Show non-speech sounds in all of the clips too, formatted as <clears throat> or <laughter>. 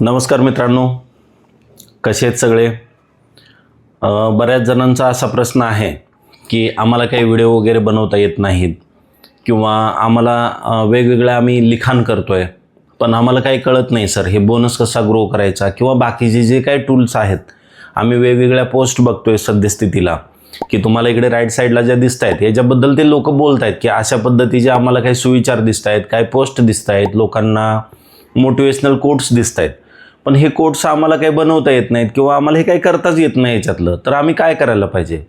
नमस्कार मित्रांनो. कसे आहेत सगळे? बऱ्याच जणांचा असा प्रश्न आहे की आम्हाला काही व्हिडिओ वगैरे बनवता येत नाहीत किंवा आम्हाला वेगवेगळ्या आम्ही लिखाण करतो आहे पण आम्हाला काही कळत नाही सर. हे बोनस कसा ग्रो करायचा किंवा बाकीचे जे काही टूल्स आहेत आम्ही वेगवेगळ्या पोस्ट बघतोय सद्यस्थितीला की तुम्हाला इकडे राईट साईडला ज्या दिसत आहेत याच्याबद्दल ते लोक बोलत आहेत की अशा पद्धतीचे आम्हाला काही सुविचार दिसत आहेत काही पोस्ट दिसत आहेत लोकांना मोटिवेशनल कोट्स दिसत आहेत पण हे कोट्स आम्हाला काही बनवता येत नाहीत किंवा आम्हाला हे काही करताच येत नाही याच्यातलं. तर आम्ही काय करायला पाहिजे?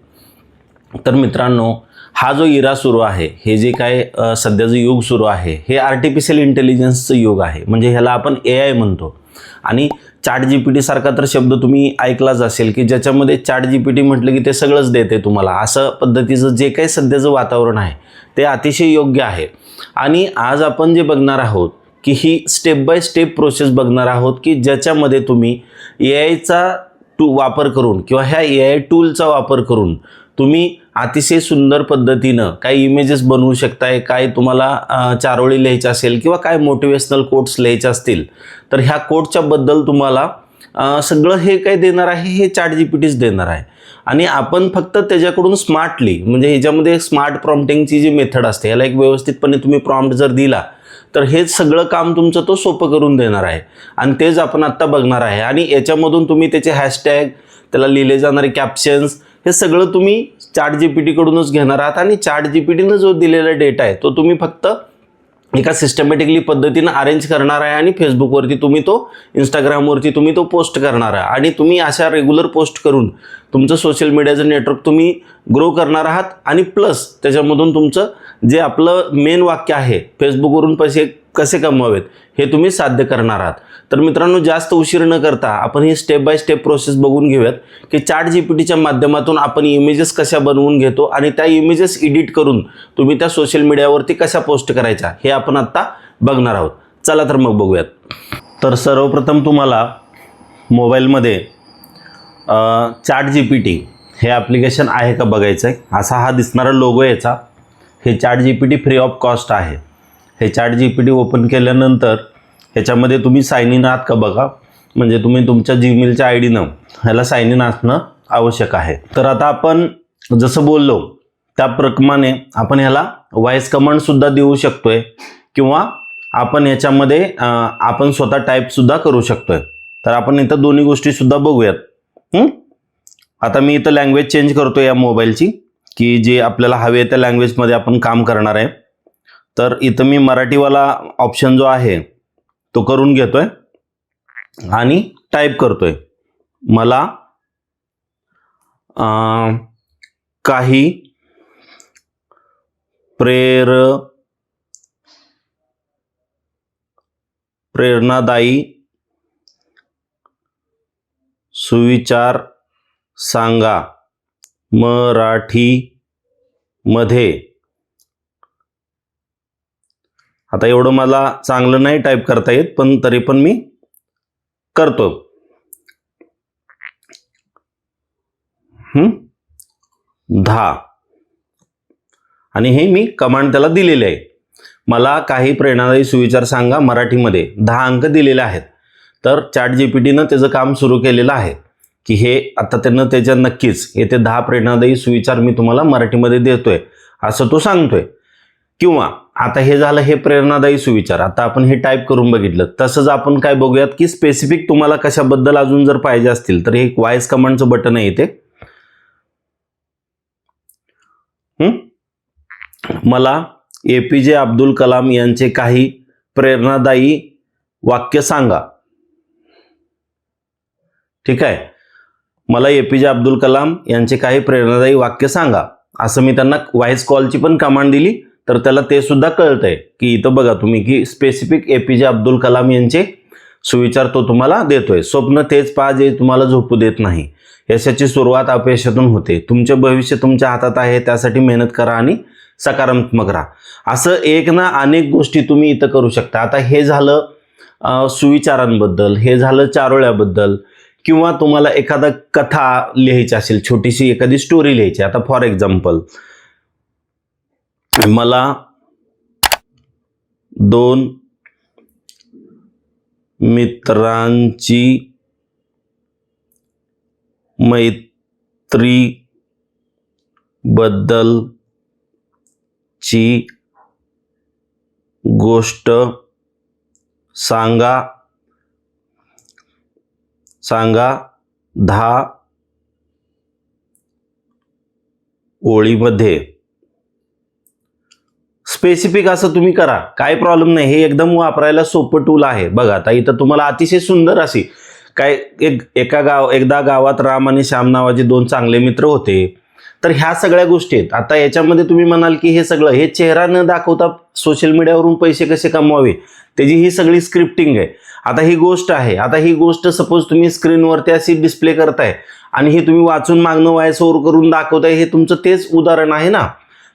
तर मित्रांनो हा जो इरा सुरू आहे हे जे काय सध्याचं युग सुरू आहे हे आर्टिफिशियल इंटेलिजन्सचं युग आहे. म्हणजे ह्याला आपण ए आय म्हणतो. आणि चॅट जी पी टीसारखा तर शब्द तुम्ही ऐकलाच असेल की ज्याच्यामध्ये चाट जी पी टी म्हटलं की ते सगळंच देते तुम्हाला. असं पद्धतीचं जे काही सध्याचं वातावरण आहे ते अतिशय योग्य आहे. आणि आज आपण जे बघणार आहोत की ही स्टेप बाय स्टेप प्रोसेस बघणार आहोत की ज्याच्यामध्ये तुम्ही ए आयचा टू वापर करून किंवा ह्या ए आय टूलचा वापर करून तुम्ही अतिशय सुंदर पद्धतीनं काही इमेजेस बनवू शकताय काय तुम्हाला चारोळी लिहायचं असेल किंवा काय मोटिवेशनल कोट्स लिहायचे असतील तर ह्या कोटच्या बद्दल तुम्हाला सगळं हे काय देणार आहे? हे चार्ट जी पी टीच देणार आहे. आणि आपण फक्त त्याच्याकडून स्मार्टली म्हणजे ह्याच्यामध्ये स्मार्ट प्रॉम्प्टिंगची जी मेथड असते याला एक व्यवस्थितपणे तुम्ही प्रॉम्प्ट जर दिला तर हे सगळं काम तुमचं तो सोपं करून देणार आहे. आणि तेच आपण आत्ता बघणार आहे. आणि याच्यामधून तुम्ही त्याचे हॅशटॅग त्याला लिहिले जाणारे कॅप्शन्स हे सगळं तुम्ही चार्ट जी पी टीकडूनच घेणार आहात. आणि चार्ट जी पी टीनं जो दिलेला डेटा आहे तो तुम्ही फक्त एका सिस्टमॅटिकली पद्धतीनं अरेंज करणार आहे आणि फेसबुकवरती तुम्ही तो इंस्टाग्रामवरती तुम्ही तो पोस्ट करणार आहे. आणि तुम्ही अशा रेग्युलर पोस्ट करून तुमचं सोशल मीडियाचं नेटवर्क तुम्ही ग्रो करणार आहात. आणि प्लस त्याच्यामधून तुमचं जे आपलं मेन वाक्य आहे फेसबुकवरून पैसे कसे कमवावेत? हे तुम्ही साध्य करणार आहात. तर मित्रांनो जास्त उशीर न करता आपण ही स्टेप बाय स्टेप प्रोसेस बघून घेऊयात की चार्ट जी पी टीच्या माध्यमातून आपण इमेजेस कशा बनवून घेतो आणि त्या इमेजेस एडिट करून तुम्ही त्या सोशल मीडियावरती कशा पोस्ट करायच्या हे आपण आत्ता बघणार आहोत. चला तर मग बघूयात. तर सर्वप्रथम तुम्हाला मोबाईलमध्ये चार्ट जी पी टी हे ॲप्लिकेशन आहे का बघायचं आहे असा हा दिसणारा लोगो याचा. हे chat G P T free of cost आहे. हे chat G P T open केल्यानंतर ह्याच्यामध्ये तुम्ही साईन इन आहात का बघा. म्हणजे तुम्ही तुमच्या जीमेलच्या आय डीनं ह्याला साईन इन असणं आवश्यक आहे. तर आता आपण जसं बोललो त्याप्रमाणे आपण ह्याला व्हॉइस कमांडसुद्धा देऊ शकतोय किंवा आपण याच्यामध्ये आपण स्वतः टाईपसुद्धा करू शकतोय. तर आपण इथं दोन्ही गोष्टीसुद्धा बघूयात. आता मी इथं लँग्वेज चेंज करतो या मोबाईलची की जे आपल्याला हवे त्या लँग्वेजमध्ये आपण काम करणार आहे. तर इथं मी मराठीवाला ऑप्शन जो आहे तो करून घेतो आहे आणि टाईप करतो आहे मला आ, काही प्रेर प्रेरणादायी सुविचार सांगा मराठीमध्ये. आता एवढं मला चांगलं नाही टाईप करता येत पण तरी पण मी करतो दहा. आणि हे मी कमांड त्याला दिलेले आहे. मला काही प्रेरणादायी सुविचार सांगा मराठीमध्ये. दहा अंक दिलेले आहेत. तर चॅट जी पी टीनं त्याचं काम सुरू केलेलं आहे. की हे आता त्यांना त्याच्या नक्कीच येथे दहा प्रेरणादायी सुविचार मी तुम्हाला मराठीमध्ये देतोय. असं तो सांगतोय. किंवा आता हे झालं हे प्रेरणादायी सुविचार. आता आपण हे टाईप करून बघितलं. तसंच आपण काय बघूयात की स्पेसिफिक तुम्हाला कशाबद्दल अजून जर पाहिजे असतील तर हे एक व्हॉइस कमांडचं बटन आहे इथे. मला ए पी जे अब्दुल कलाम यांचे काही प्रेरणादायी वाक्य सांगा. ठीक आहे? मला ए पी जे अब्दुल कलाम यांचे काही प्रेरणादायी वाक्य सांगा. असं मी त्यांना व्हॉइस कॉलची पण कमांड दिली. तर त्याला ते सुद्धा कळतंय की इथं बघा तुम्ही की स्पेसिफिक ए पी जे अब्दुल कलाम यांचे सुविचार तो तुम्हाला देतोय. स्वप्न तेच पहा जे तुम्हाला झोपू देत नाही. यशाची सुरुवात अपयशातून होते. तुमचे भविष्य तुमच्या हातात आहे त्यासाठी मेहनत करा आणि सकारात्मक राहा. असं एक ना अनेक गोष्टी तुम्ही इथं करू शकता. आता हे झालं सुविचारांबद्दल हे झालं चारोळ्याबद्दल किंवा तुम्हाला एखादा कथा लिहायची असेल छोटीशी एखादी स्टोरी लिहायची. आता फॉर एक्झाम्पल मला दोन मित्रांची मैत्री बद्दलची गोष्ट सांगा. सांगा. दहा ओळीमध्ये. स्पेसिफिक असं तुम्ही करा. काय प्रॉब्लेम नाही. हे एकदम वापरायला सोपं टूल आहे. बघा आता इथं तुम्हाला अतिशय सुंदर अशी काय एक एका गाव एकदा गावात राम आणि श्याम नावाचे दोन चांगले मित्र होते. तर ह्या सगळ्या गोष्टी आहेत. आता याच्यामध्ये तुम्ही म्हणाल की हे सगळं हे चेहरा न दाखवता सोशल मीडियावरून पैसे कसे कमवावे? त्याची ही सगळी स्क्रिप्टिंग आहे. आता ही गोष्ट आहे. आता ही गोष्ट सपोज तुम्ही स्क्रीनवरती अशी डिस्प्ले करताय आणि हे तुम्ही वाचून मागणं व्हायस करून दाखवताय हे तुमचं तेच उदाहरण आहे ना?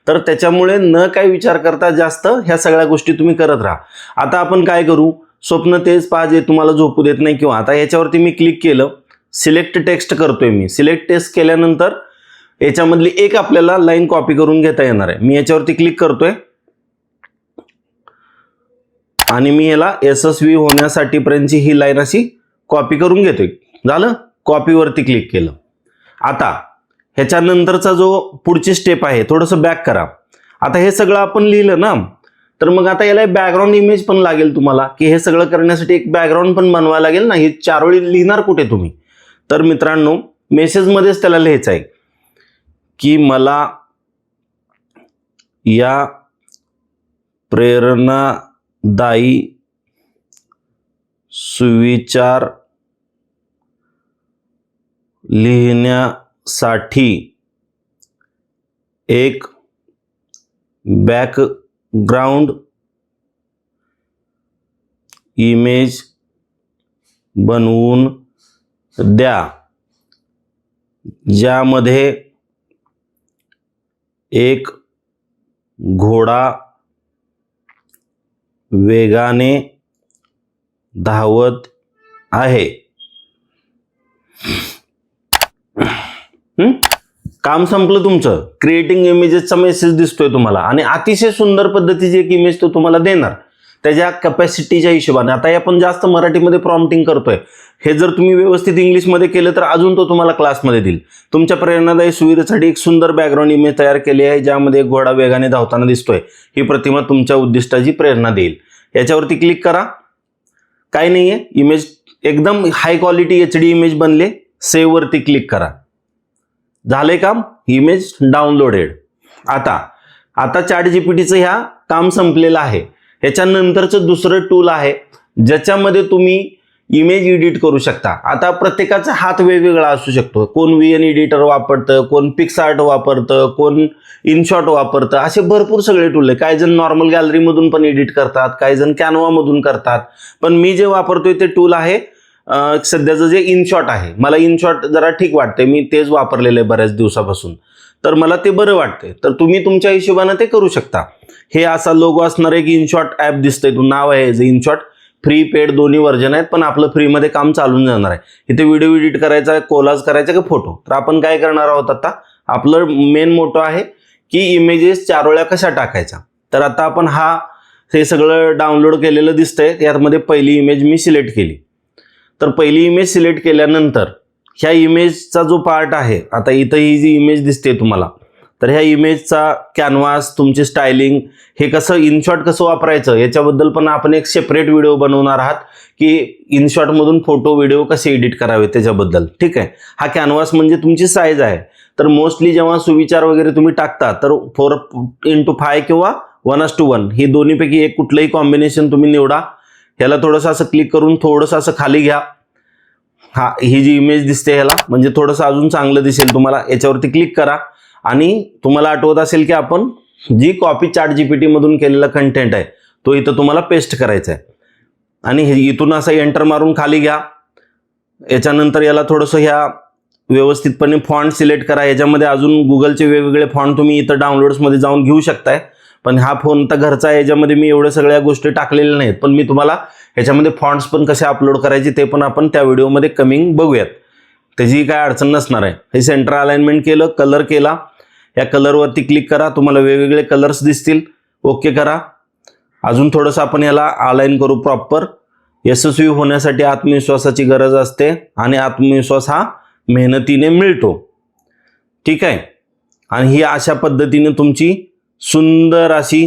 तर त्याच्यामुळे न काय विचार करता जास्त ह्या सगळ्या गोष्टी तुम्ही करत राहा. आता आपण काय करू? स्वप्न तेच पहा जे तुम्हाला झोपू देत नाही किंवा आता याच्यावरती मी क्लिक केलं. सिलेक्ट टेक्स्ट करतोय मी. सिलेक्ट टेक्स्ट केल्यानंतर याच्यामधली एक आपल्याला लाईन कॉपी करून घेता येणार आहे. मी याच्यावरती क्लिक करतोय. आणि मी याला यशस्वी होण्यासाठीपर्यंतची ही लाईन अशी कॉपी करून घेतोय. झालं? कॉपीवरती क्लिक केलं. आता ह्याच्यानंतरचा जो पुढची स्टेप आहे थोडंसं बॅक करा. आता हे सगळं आपण लिहिलं ना तर मग आता याला बॅकग्राऊंड इमेज पण लागेल तुम्हाला की हे सगळं करण्यासाठी एक बॅकग्राऊंड पण बनवायला लागेल ना ही चारोळी लिहिणार कुठे तुम्ही? तर मित्रांनो मेसेजमध्येच त्याला लिहायचं आहे की मला या प्रेरणादायी सुविचार लिहिण्या साठी एक बॅकग्राऊंड इमेज बनवून द्या ज्यामध्ये एक घोडा वेगाने धावत आहे. काम संपलं तुमचं. क्रिएटिंग इमेजेसचा मेसेज दिसतोय तुम्हाला. आणि अतिशय सुंदर पद्धतीची एक इमेज तो तुम्हाला देणार. त्याच्या कपॅसिटीच्या हिशोबाने. आता आपण जास्त मराठीमध्ये प्रॉम्प्टिंग करतोय. हे जर तुम्ही व्यवस्थित इंग्लिशमध्ये केलं तर अजून तो तुम्हाला क्लासमध्ये देईल. तुमच्या प्रेरणादायी सुविधेसाठी एक सुंदर बॅकग्राऊंड इमेज तयार केली आहे ज्यामध्ये एक घोडा वेगाने धावताना दिसतोय. ही प्रतिमा तुमच्या उद्दिष्टाची प्रेरणा देईल. याच्यावरती क्लिक करा. काय नाही आहे इमेज एकदम high quality H D image बनले सेव्हवरती क्लिक करा. झाले काम? इमेज डाउनलोडेड आता आता चॅट जीपीटीचं ह्या काम संपलेलं आहे. ह्याच्यानंतरचं दुसरं टूल आहे ज्याच्यामध्ये तुम्ही इमेज एडिट करू शकता. आता प्रत्येकाचा हात वेगवेगळा असू शकतो. कोण व्ही एन एडिटर वापरतं कोण पिक्सआर्ट वापरतं कोण इनशॉट वापरतं असे भरपूर सगळे टूल आहे काही जण नॉर्मल गॅलरीमधून पण एडिट करतात काही जण कॅनवामधून करतात. पण मी जे वापरतोय ते टूल आहे सध्याचं जे इनशॉट आहे मला इनशॉट जरा ठीक वाटते मी तेच वापरलेलं आहे बऱ्याच दिवसापासून. तर मला ते बरं वाटते तर तुम्ही तुमच्या हिशोबानं ते करू शकता. हे असा लोगो असणार एक इनशॉट ॲप दिसतंय तू नाव आहे जे इनशॉट फ्री पेड दोन्ही व्हर्जन आहेत पण आपलं फ्रीमध्ये काम चालून जाणार आहे. इथे व्हिडिओ एडिट करायचा कोलाज करायचा का फोटो तर आपण काय करणार आहोत आता? आपलं मेन मोटो आहे की इमेजेस चारोळ्या कशा टाकायच्या? तर आता आपण हा हे सगळं डाउनलोड केलेलं दिसतंय त्यामध्ये पहिली इमेज मी सिलेक्ट केली. तर पहिली इमेज सिलेक्ट केल्यानंतर ह्या इमेजचा जो पार्ट आहे आता इथं ही जी इमेज दिसते तुम्हाला तर ह्या इमेजचा कॅनव्हास तुमची स्टायलिंग हे कसं इनशॉट कसं वापरायचं याच्याबद्दल पण आपण एक सेपरेट व्हिडिओ बनवणार आहात की इनशॉटमधून फोटो व्हिडिओ कसे एडिट करावे त्याच्याबद्दल. ठीक आहे? हा कॅनव्हास म्हणजे तुमची साईज आहे. तर मोस्टली जेव्हा सुविचार वगैरे तुम्ही टाकता तर फोर इंटू फाय किंवा वन अस टू वन ही दोन्हीपैकी एक कुठलंही कॉम्बिनेशन तुम्ही निवडा. ह्याला थोडंसं असं क्लिक करून थोडंसं असं खाली घ्या. हा ही जी इमेज दिसते ह्याला म्हणजे थोडंसं अजून चांगलं दिसेल तुम्हाला याच्यावरती क्लिक करा. आणि तुम्हाला आठवत असेल की आपण जी कॉपी चार्ट जीपीटी मधून केलेला कंटेंट आहे तो इथं तुम्हाला पेस्ट करायचा आहे. आणि हे इथून असं एंटर मारून खाली घ्या. याच्यानंतर याला थोडंसं ह्या व्यवस्थितपणे फॉन्ट सिलेक्ट करा. याच्यामध्ये अजून गुगलचे वेगवेगळे फॉन्ट तुम्ही इथं डाउनलोड्समध्ये जाऊन घेऊ शकताय. पण हा फोन तर घरचा आहे याच्यामध्ये मी एवढ्या सगळ्या गोष्टी टाकलेल्या नाहीत. पण मी तुम्हाला ह्याच्यामध्ये फॉन्ट्स पण कसे अपलोड करायचे ते पण आपण त्या व्हिडिओमध्ये कमिंग बघूयात. त्याची काय अडचण नसणार आहे. हे सेंटर अलाइनमेंट केलं कलर केला. या कलरवरती क्लिक करा. तुम्हाला वेगवेगळे कलर्स दिसतील. ओके करा. अजून थोडंसं आपण याला अलाईन करू प्रॉपर. यशस्वी होण्यासाठी आत्मविश्वासाची गरज असते आणि आत्मविश्वास हा मेहनतीने मिळतो. ठीक आहे? आणि ही अशा पद्धतीने तुमची सुंदर अशी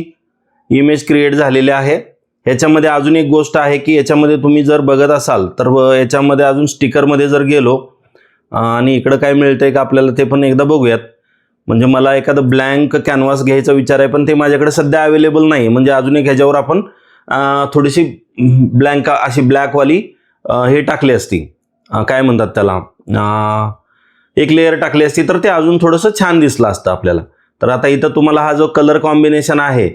इमेज क्रिएट झालेली आहे. याच्यामध्ये अजून एक गोष्ट आहे की याच्यामध्ये तुम्ही जर बघत असाल तर व याच्यामध्ये अजून स्टिकरमध्ये जर गेलो आणि इकडं काय मिळतं आहे का आपल्याला ते पण एकदा बघूयात. म्हणजे मला एखादं ब्लँक कॅनव्हास घ्यायचा विचार आहे पण ते माझ्याकडे सध्या अवेलेबल नाही. म्हणजे अजून एक ह्याच्यावर आपण थोडीशी ब्लँक अशी ब्लॅकवाली हे टाकली असती. काय म्हणतात त्याला? एक लेअर टाकली असती तर ते अजून थोडंसं छान दिसलं असतं आपल्याला. तर आता इथं तुम्हाला हा जो कलर कॉम्बिनेशन आहे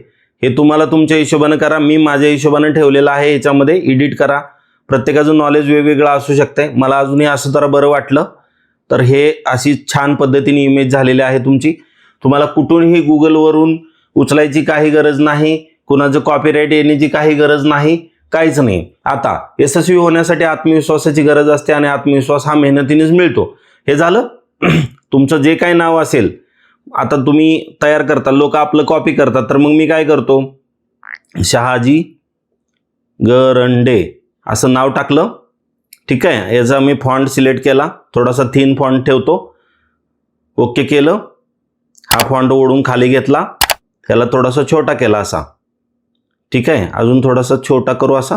हे तुम्हाला तुमच्या हिशोबानं करा. मी माझ्या हिशोबानं ठेवलेलं आहे याच्यामध्ये एडिट करा. प्रत्येकाचं नॉलेज वेगवेगळं असू शकते मला अजूनही असं जरा बरं वाटलं. तर हे अशी छान पद्धतीने इमेज झालेली आहे तुमची. तुम्हाला कुठूनही गुगलवरून उचलायची काही गरज नाही. कुणाचं कॉपीराईट येण्याची काही गरज नाही. काहीच नाही. आता यशस्वी होण्यासाठी आत्मविश्वासाची गरज असते आणि आत्मविश्वास हा मेहनतीनेच मिळतो. हे झालं. <clears throat> तुमचं जे काही नाव असेल आता तुम्ही तयार करता लोक आपलं कॉपी करतात तर मग मी काय करतो? शहाजी गरंडे असं नाव टाकलं. ठीक आहे याचा मी फॉन्ट सिलेक्ट केला थोडासा थीन फॉन्ट ठेवतो. ओके केलं. हा फॉन्ट ओढून खाली घेतला. त्याला थोडासा छोटा केला असा. ठीक आहे अजून थोडासा छोटा करू असा.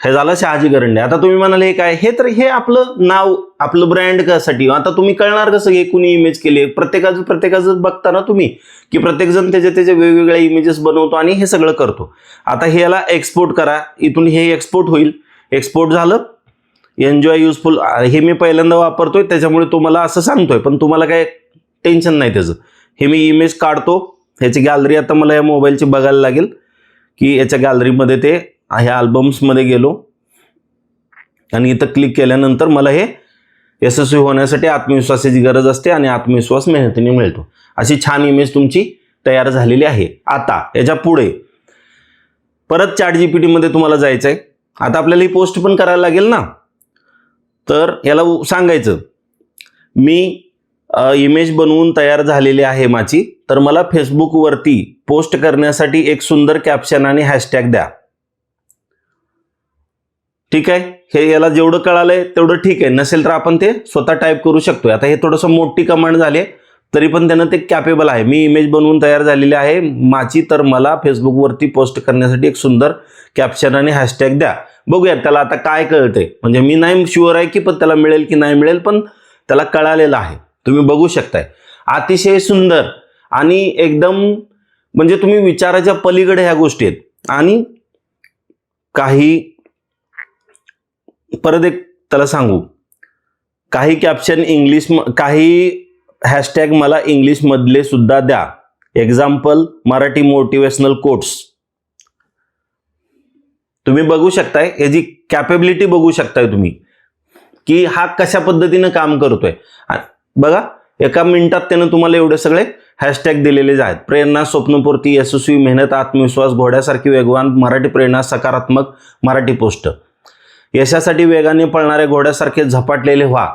हे झालं शहाजी गरंडे आता तुम्ही म्हणाले हे काय? हे तर हे आपलं नाव आपलं ब्रँड कसाठी आता तुम्ही कळणार कसं हे कुणी इमेज केली? प्रत्येकाचं प्रत्येकाचं बघता ना तुम्ही की प्रत्येकजण त्याच्या त्याचे वेगवेगळ्या इमेजेस बनवतो आणि हे सगळं करतो. आता हे याला एक्सपोर्ट करा. इथून हे एक्सपोर्ट होईल. एक्सपोर्ट झालं. एन्जॉय युजफुल हे मी पहिल्यांदा वापरतोय त्याच्यामुळे तुम्हाला असं सांगतोय. पण तुम्हाला काय टेन्शन नाही त्याचं. हे मी इमेज काढतो. ह्याची गॅलरी आता मला या मोबाईलची बघायला लागेल की याच्या गॅलरीमध्ये ते ह्या अल्बम्समध्ये गेलो. आणि इथं क्लिक केल्यानंतर मला हे यशस्वी होण्यासाठी आत्मविश्वासाची गरज असते आणि आत्मविश्वास मेहनतीने मिळतो. अशी छान इमेज तुमची तयार झालेली आहे. आता याच्यापुढे. परत चॅट जी पी टीमध्ये तुम्हाला जायचं आहे आता आपल्याला ही पोस्ट पण करायला लागेल ना? तर याला सांगायचं. मी इमेज बनवून तयार झालेली आहे माझी. तर मला फेसबुकवरती पोस्ट करण्यासाठी एक सुंदर कॅप्शन आणि हॅशटॅग द्या. ठीक आहे? हे याला जेवढं कळालंय तेवढं ठीक आहे. नसेल तर आपण ते स्वतः टाईप करू शकतोय. आता हे थोडंसं मोठी कमांड झाली आहे, तरी पण त्यानं ते कॅपेबल आहे. मी इमेज बनवून तयार झालेली आहे. माझी तर मला फेसबुकवरती पोस्ट करण्यासाठी एक सुंदर कॅप्शन आणि हॅशटॅग द्या. बघूयात त्याला आता काय कळते म्हणजे मी नाही शुअर आहे की पण त्याला मिळेल की नाही मिळेल पण त्याला कळालेलं आहे. तुम्ही बघू शकताय. अतिशय सुंदर आणि एकदम म्हणजे तुम्ही विचाराच्या पलीकडे ह्या गोष्टी आहेत. आणि काही परत एक त्याला सांगू. काही कॅप्शन इंग्लिश काही हॅशटॅग मला इंग्लिशमधले सुद्धा द्या. एक्झाम्पल मराठी मोटिवेशनल कोट्स तुम्ही बघू शकताय याची कॅपेबिलिटी बघू शकताय तुम्ही की हा कशा पद्धतीनं काम करतोय. बघा एका मिनिटात त्यानं तुम्हाला एवढे सगळे हॅशटॅग दिलेले आहेत. प्रेरणा स्वप्नपूर्ती यशस्वी मेहनत आत्मविश्वास घोड्यासारखी वेगवान मराठी प्रेरणा सकारात्मक मराठी पोस्ट. यशासाठी वेगाने पळणाऱ्या घोड्यासारखे झपाटलेले व्हा.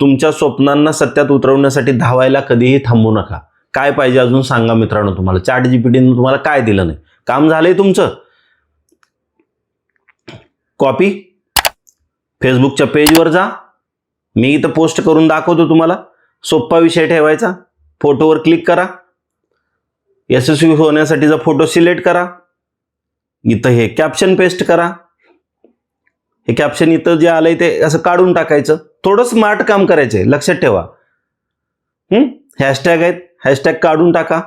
तुमच्या स्वप्नांना सत्यात उतरवण्यासाठी धावायला कधीही थांबू नका. काय पाहिजे अजून सांगा मित्रांनो तुम्हाला. चॅट जीपीटीनं तुम्हाला काय दिलं नाही. काम झालंय तुमचं. कॉपी फेसबुकच्या पेजवर जा. मी इथं पोस्ट करून दाखवतो तुम्हाला. सोप्पा विषय ठेवायचा. फोटोवर क्लिक करा. यशस्वी होण्यासाठीचा फोटो सिलेक्ट करा. इथं हे कॅप्शन पेस्ट करा. हे कॅप्शन इथं जे आलंय ते असं काढून टाकायचं. थोडं स्मार्ट काम करायचंय लक्षात ठेवा. हॅशटॅग आहेत हॅशटॅग काढून टाका.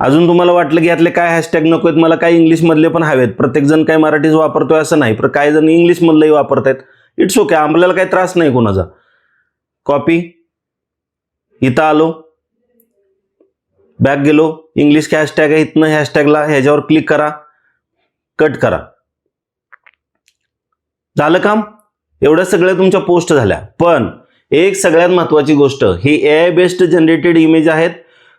अजून तुम्हाला वाटलं की यातले काय हॅशटॅग नको आहेत मला काय इंग्लिशमधले पण हवेत. प्रत्येकजण काय मराठीच वापरतोय असं नाही पण काही जण इंग्लिशमधलंही वापरतायत. इट्स ओके आपल्याला काही त्रास नाही कोणाचा. कॉपी इथं आलो. बॅक गेलो. इंग्लिश हॅशटॅग आहे इथनं हॅशटॅगला ह्याच्यावर क्लिक करा. कट करा. झालं काम? एवढ्या सगळ्या तुमच्या पोस्ट झाल्या. पण एक सगळ्यात महत्त्वाची गोष्ट ही A I based generated image आहेत.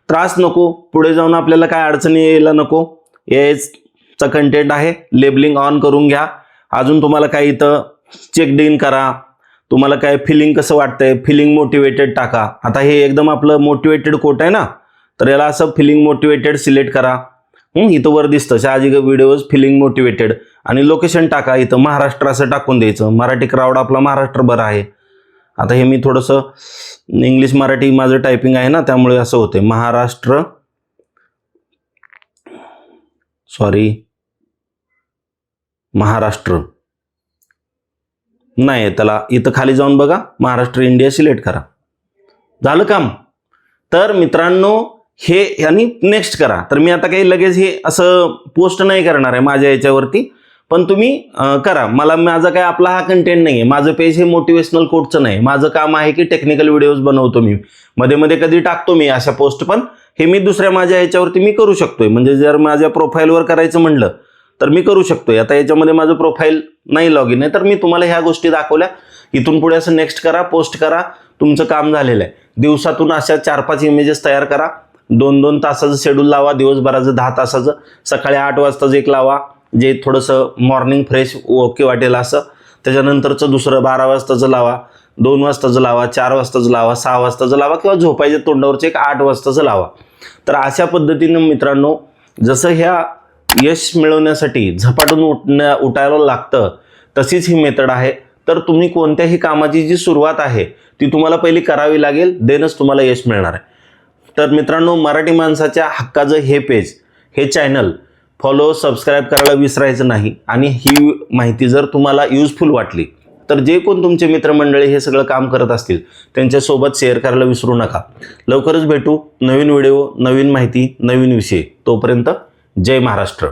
त्रास नको पुढे जाऊन आपल्याला काय अडचणी यायला नको. ए कंटेंट आहे लेबलिंग ऑन करून घ्या. अजून तुम्हाला काय इथं चेक इन करा. तुम्हाला काय फिलिंग कसं वाटतंय फिलिंग मोटिवेटेड टाका. आता हे एकदम आपलं मोटिवेटेड कोट आहे ना? तर याला असं फिलिंग मोटिवेटेड सिलेक्ट करा. इथं वर दिसतं. शहाजी व्हिडिओज फिलिंग मोटिवेटेड आणि लोकेशन टाका इथं महाराष्ट्र असं टाकून द्यायचं. मराठी क्राऊड आपला महाराष्ट्रभर आहे. आता हे मी थोडंसं इंग्लिश मराठी माझं टायपिंग आहे ना त्यामुळे असं होते महाराष्ट्र सॉरी महाराष्ट्र. नाही त्याला इथं खाली जाऊन बघा. महाराष्ट्र इंडिया सिलेक्ट करा. झालं काम. तर मित्रांनो हे यांनी नेक्स्ट करा. तर मी आता काही लगेच हे असं पोस्ट नाही करणार आहे माझ्या याच्यावरती. पण तुम्ही करा. मला माझा काय आपला हा कंटेंट नाही आहे माझं पेज हे मोटिवेशनल कोटचं नाही. माझं काम आहे की टेक्निकल व्हिडिओज बनवतो मी. मध्ये मध्ये कधी टाकतो मी अशा पोस्ट पण हे मी दुसऱ्या माझ्या याच्यावरती मी करू शकतोय. म्हणजे जर माझ्या प्रोफाईलवर करायचं म्हणलं तर मी करू शकतोय. आता याच्यामध्ये माझं प्रोफाईल नाही लॉग इन आहे. तर मी तुम्हाला ह्या गोष्टी दाखवल्या. इथून पुढे असं नेक्स्ट करा पोस्ट करा. तुमचं काम झालेलं आहे. दिवसातून अशा चार पाच इमेजेस तयार करा. दोन दोन तासाचं शेड्यूल लावा दिवसभराचं दहा तासाचं. सकाळी आठ वाजताचं एक लावा जे थोडंसं मॉर्निंग फ्रेश ओके वाटेल असं. त्याच्यानंतरचं दुसरं बारा वाजताचं लावा दोन वाजताचं लावा चार वाजताचं लावा सहा वाजताचं लावा किंवा झोपायच्या तोंडावरचं एक आठ वाजताचं लावा. तर अशा पद्धतीनं मित्रांनो जसं ह्या यश मिळवण्यासाठी झपाटून उठण्या उठायला लागतं तशीच ही मेथड आहे. तर तुम्ही कोणत्याही कामाची जी सुरुवात आहे ती तुम्हाला पहिली करावी लागेल देनच तुम्हाला यश मिळणार आहे. तर मित्रांनो मराठी माणसाच्या हक्काचं हे पेज हे चॅनल फॉलो सबस्क्राईब करायला विसरायचं नाही. आणि ही माहिती जर तुम्हाला युजफुल वाटली तर जे कोण तुमचे मित्रमंडळी हे सगळं काम करत असतील त्यांच्यासोबत शेअर करायला विसरू नका. लवकरच भेटू नवीन व्हिडिओ नवीन माहिती नवीन विषय. तोपर्यंत जय महाराष्ट्र.